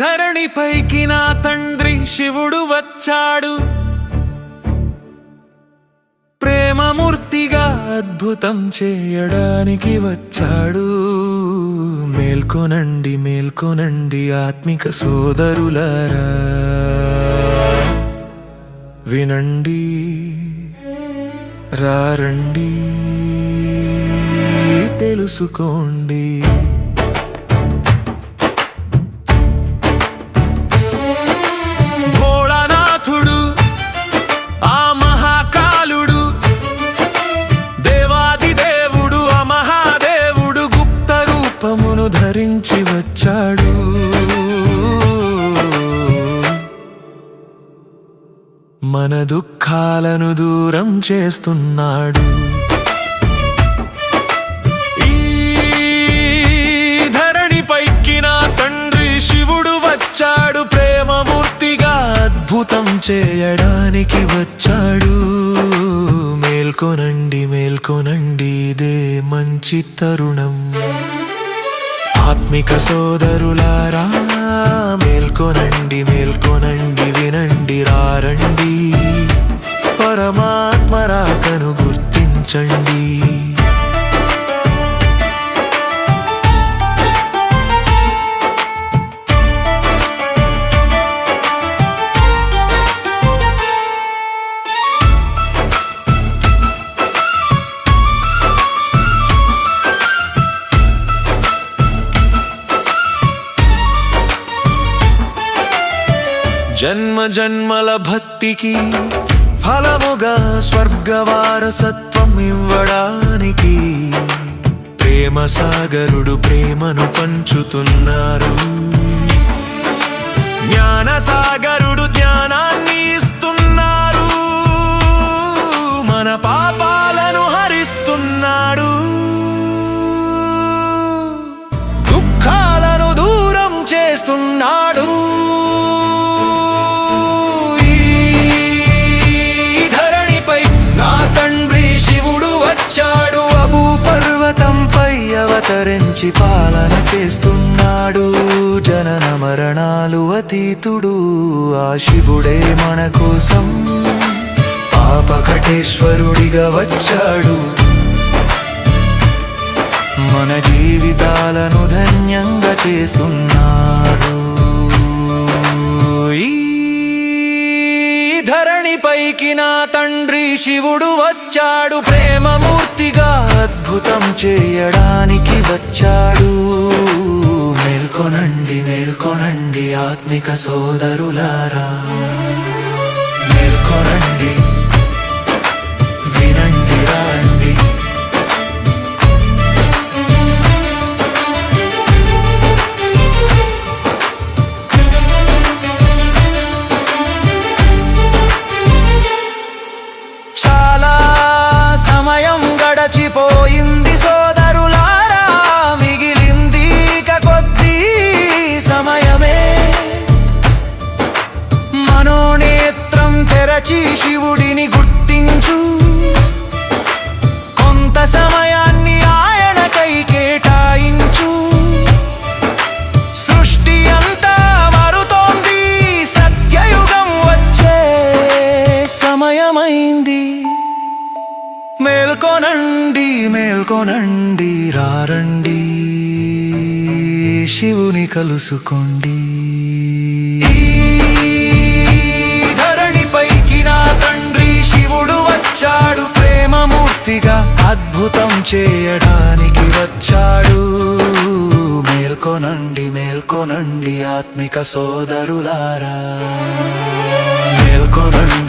ధరణిపైకి నా తండ్రి శివుడు వచ్చాడు. ప్రేమమూర్తిగా అద్భుతం చేయడానికి వచ్చాడు. మేల్కొనండి మేల్కొనండి ఆత్మిక సోదరులారా. వినండి రారండి తెలుసుకోండి. ధరించి వచ్చాడు. మన దుఃఖాలను దూరం చేస్తున్నాడు. ఈ ధరణిపైకి నా తండ్రి శివుడు వచ్చాడు. ప్రేమమూర్తిగా అద్భుతం చేయడానికి వచ్చాడు. మేల్కొనండి మేల్కొనండి ఇదే మంచి తరుణం. ఆత్మిక సోదరులారా మేల్కొనండి మే జన్మ జన్మల భక్తికి ఫలముగా స్వర్గ వారసత్వం ఇవ్వడానికి ప్రేమ సాగరుడు ప్రేమను పంచుతున్నారు. అవతరించి పాలన చేస్తున్నాడు. జనన మరణాలు అతీతుడు. ఆ శివుడే మన కోసం పాపకటేశ్వరుడిగా వచ్చాడు. మన జీవితాలను ధన్యంగా చేస్తున్నాడు. ఈ ధరణిపైకి నా తండ్రి శివుడు వచ్చాడు. అద్భుతం చేయడానికి వచ్చాడు. మేల్కొనండి మేల్కొనండి ఆత్మిక సోదరులారా. వచ్చి శివుడిని గుర్తించు. కొంత సమయాన్ని ఆయనకై కేటాయించు. సృష్టి అంతా మారుతోంది సత్యయుగం వచ్చే సమయమైంది. మేల్కొనండి మేల్కొనండి రారండి. శివుని కలుసుకోండి. అద్భుతం చేయడానికి వచ్చాడు. మేల్కొనండి మేల్కొనండి ఆత్మిక సోదరులారా. మేల్కొనండి